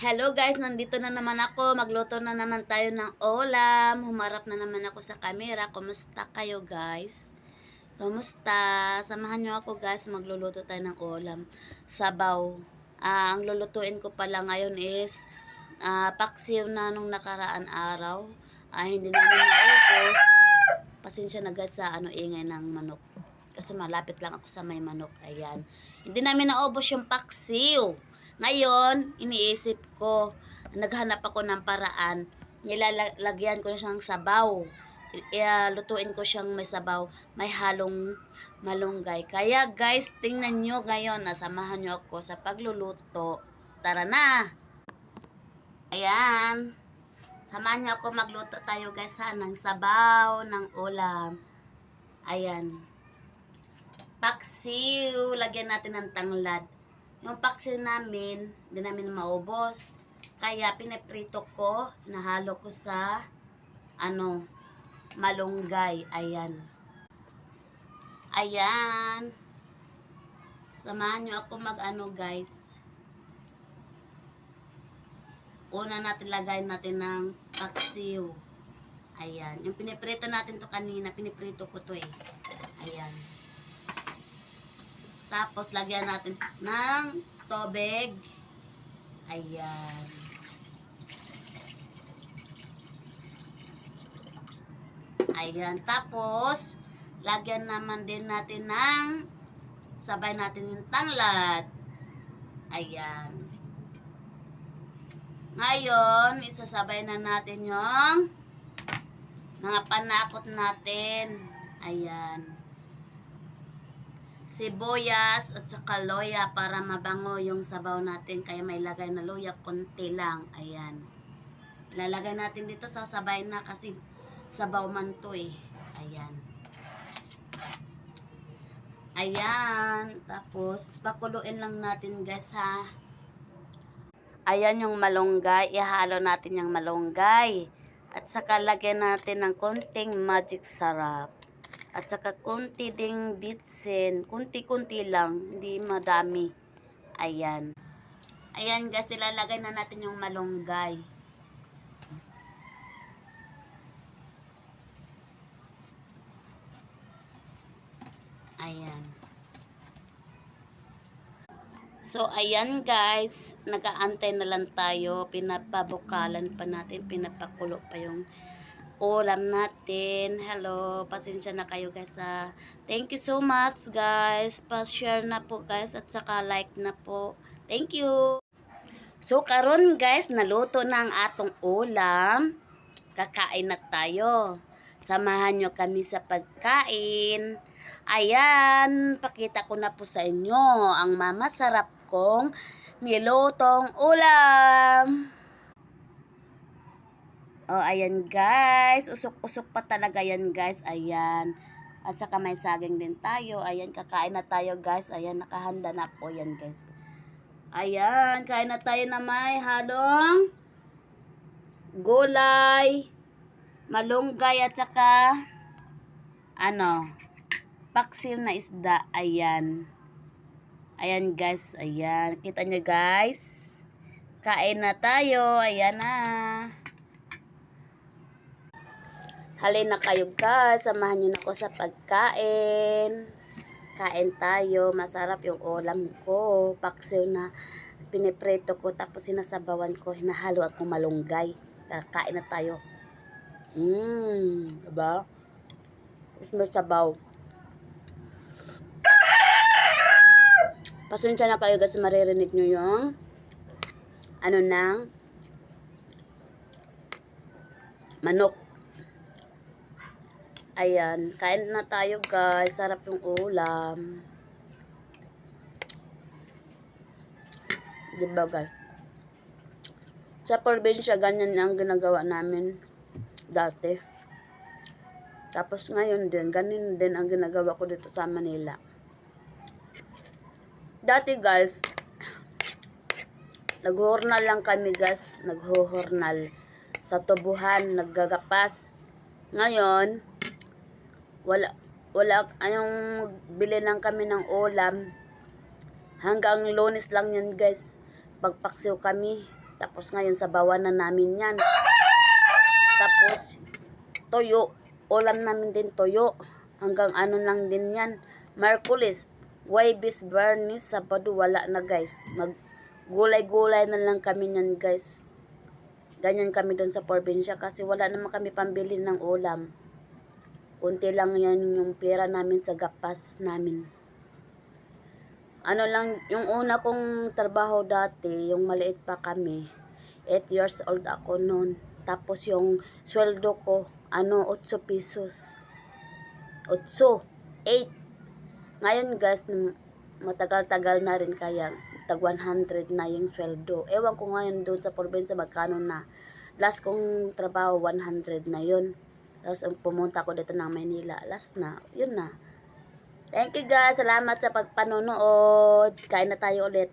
Hello guys, nandito na naman ako. Magluto na naman tayo ng ulam. Humarap na naman ako sa camera. Kumusta kayo guys? Kumusta? Samahan nyo ako guys. Magluluto tayo ng ulam. Sabaw. Ah, ang lulutuin ko pala ngayon is ah, paksiw na nung nakaraan araw. Ah, hindi namin naubos. Pasensya na guys sa ano ingay ng manok. Kasi malapit lang ako sa may manok. Ayan. Hindi namin naubos yung paksiw. Ngayon, iniisip ko, naghanap ako ng paraan, nilalagyan ko na siyang sabaw. I- ah, lutuin ko siyang may sabaw, may halong malunggay. Kaya guys, tingnan nyo ngayon, nasamahan nyo ako sa pagluluto. Tara na! Ayan. Samahan nyo ako magluto tayo guys ha, ng sabaw, ng ulam. Ayan. Paksiw, lagyan natin ng tanglad. Yung paksiw namin, hindi namin maubos. Kaya pinaprito ko, nahalo ko sa ano, malunggay. Ayan. Ayan. Samahan nyo ako mag ano guys. Una natin lagay natin ng paksiw. Ayan. Yung piniprito natin to kanina, piniprito ko to eh. Ayan. Tapos, lagyan natin ng tubig. Ayan. Ayan. Tapos, lagyan naman din natin ng sabay natin yung tanglad. Ayan. Ngayon, isasabay na natin yung mga panakot natin. Ayan sibuyas at saka loya para mabango yung sabaw natin. Kaya may lagay na loya, konti lang. Ayan. Ilalagay natin dito sa sabay na kasi sabaw man to eh. Ayan. Ayan. Tapos, pakuluin lang natin guys ha. Ayan yung malunggay. Ihalo natin yung malunggay. At saka lagyan natin ng konting magic sarap. At saka kunti ding bitsin. Kunti-kunti lang. Hindi madami. Ayan. Ayan guys, ilalagay na natin yung malunggay. Ayan. So, ayan guys. Nagaantay na lang tayo. Pinapabukalan pa natin. Pinapakulo pa yung ulam natin. Hello, pasensya na kayo guys ha. Thank you so much guys. Pa-share na po guys at saka like na po. Thank you. So karon guys, naluto na ang atong ulam. Kakain na tayo. Samahan nyo kami sa pagkain. Ayan, pakita ko na po sa inyo ang mamasarap kong nilutong ulam. Oh, ayan guys. Usok-usok pa talaga yan guys. Ayan. At saka may saging din tayo. Ayan, kakain na tayo guys. Ayan, nakahanda na po yan guys. Ayan, kain na tayo na may halong gulay, malunggay at saka ano, paksiw na isda. Ayan. Ayan guys, ayan. Kita nyo guys. Kain na tayo. Ayan na. Halina kayo guys, samahan nyo na ako sa pagkain. Kain tayo, masarap yung ulam ko. Paksiw na pinipreto ko, tapos sinasabawan ko, hinahalo ako malunggay. Tara, kain na tayo. Mmm, diba? Tapos may sabaw. Pasensya na kayo guys, maririnig nyo yung ano nang manok. Ayan, kain na tayo guys. Sarap yung ulam. Diba guys? Sa probinsya, ganyan ang ginagawa namin dati. Tapos ngayon din, ganyan din ang ginagawa ko dito sa Manila. Dati guys, naghornal lang kami guys. Naghohornal. Sa tubuhan, naggagapas. Ngayon, wala wala ayong bili lang kami ng ulam hanggang lunes lang yun guys pagpaksiw kami Tapos ngayon sa bawan na namin yan. Tapos toyo. Ulam namin din toyo. Hanggang ano lang din yan. Merkulis. Waibis, Bernis, Sabado, wala na guys. Mag gulay-gulay na lang kami yan guys. Ganyan kami doon sa probinsya kasi wala naman kami pambili ng ulam. Unti lang yan yung pera namin sa gapas namin. Ano lang, yung una kong trabaho dati, yung maliit pa kami, 8 years old ako noon. Tapos yung sweldo ko, ano, 8 pesos. 8. 8. Ngayon guys, matagal-tagal na rin kaya tag 100 na yung sweldo. Ewan ko ngayon doon sa probinsya magkano na. Last kong trabaho 100 na yun. Tapos ang pumunta ko dito ng Maynila. Last na. Yun na. Thank you guys. Salamat sa pagpanonood. Kain na tayo ulit.